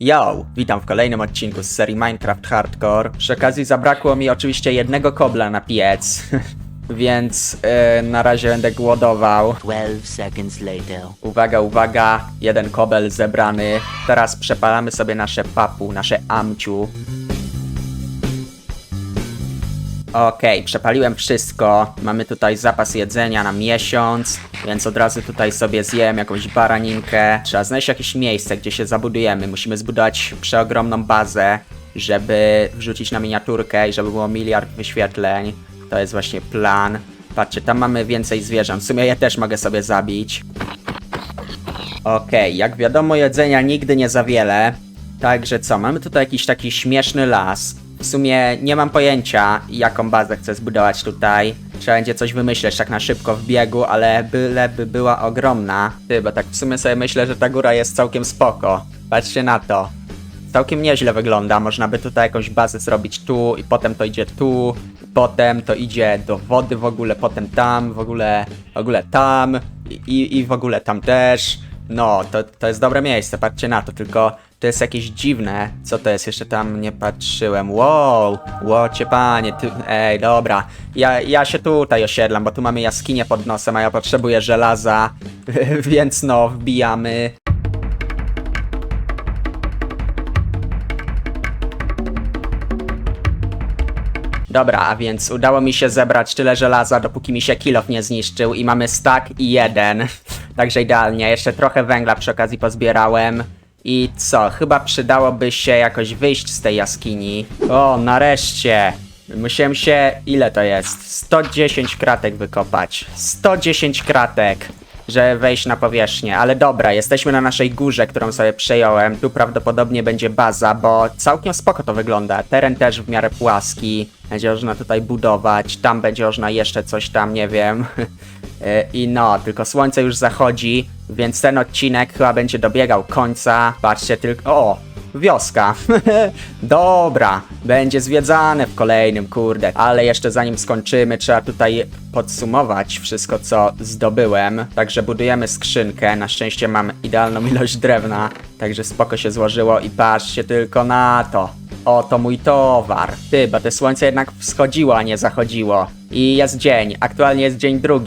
Yo, witam w kolejnym odcinku z serii Minecraft Hardcore. Przy okazji zabrakło mi oczywiście jednego kobla na piec, więc e, na razie będę głodował. 12 seconds later. Uwaga, uwaga, jeden kobel zebrany. Teraz przepalamy sobie nasze papu, nasze amciu. Okej, przepaliłem wszystko. Mamy tutaj zapas jedzenia na miesiąc, więc od razu tutaj sobie zjem jakąś baraninkę. Trzeba znaleźć jakieś miejsce, gdzie się zabudujemy. Musimy zbudować przeogromną bazę, żeby wrzucić na miniaturkę i żeby było miliard wyświetleń. To jest właśnie plan. Patrzcie, tam mamy więcej zwierząt. W sumie je też mogę sobie zabić. Okej, jak wiadomo, jedzenia nigdy nie za wiele. Także co, mamy tutaj jakiś taki śmieszny las. W sumie nie mam pojęcia, jaką bazę chcę zbudować tutaj. Trzeba będzie coś wymyśleć tak na szybko w biegu, ale byleby była ogromna. Ty, bo tak w sumie sobie myślę, że ta góra jest całkiem spoko. Patrzcie na to. Całkiem nieźle wygląda. Można by tutaj jakąś bazę zrobić tu i potem to idzie tu, potem to idzie do wody w ogóle, potem tam, w ogóle, w ogóle tam i, i w ogóle tam też. No, to, to jest dobre miejsce, patrzcie na to, tylko to jest jakieś dziwne. Co to jest? Jeszcze tam nie patrzyłem. Wow, łocie panie, ty, ej, dobra. Ja, ja się tutaj osiedlam, bo tu mamy jaskinię pod nosem, a ja potrzebuję żelaza, więc no, wbijamy. Dobra, a więc udało mi się zebrać tyle żelaza, dopóki mi się kilof nie zniszczył i mamy stack i jeden. Także idealnie. Jeszcze trochę węgla przy okazji pozbierałem. I co? Chyba przydałoby się jakoś wyjść z tej jaskini. O, nareszcie! Musiałem się... Ile to jest? 110 kratek wykopać. 110 kratek! że wejść na powierzchnię, ale dobra, jesteśmy na naszej górze, którą sobie przejąłem. Tu prawdopodobnie będzie baza, bo całkiem spoko to wygląda. Teren też w miarę płaski. Będzie można tutaj budować, tam będzie można jeszcze coś tam, nie wiem. E, I no, tylko słońce już zachodzi, więc ten odcinek chyba będzie dobiegał końca. Patrzcie tylko. O! Wioska. Dobra, będzie zwiedzane w kolejnym, kurde. Ale jeszcze zanim skończymy, trzeba tutaj podsumować wszystko, co zdobyłem. Także budujemy skrzynkę. Na szczęście mam idealną ilość drewna, także spoko się złożyło i patrzcie tylko na to. Oto mój towar. Ty, bo te słońce jednak wschodziło, a nie zachodziło. I jest dzień. Aktualnie jest dzień drugi.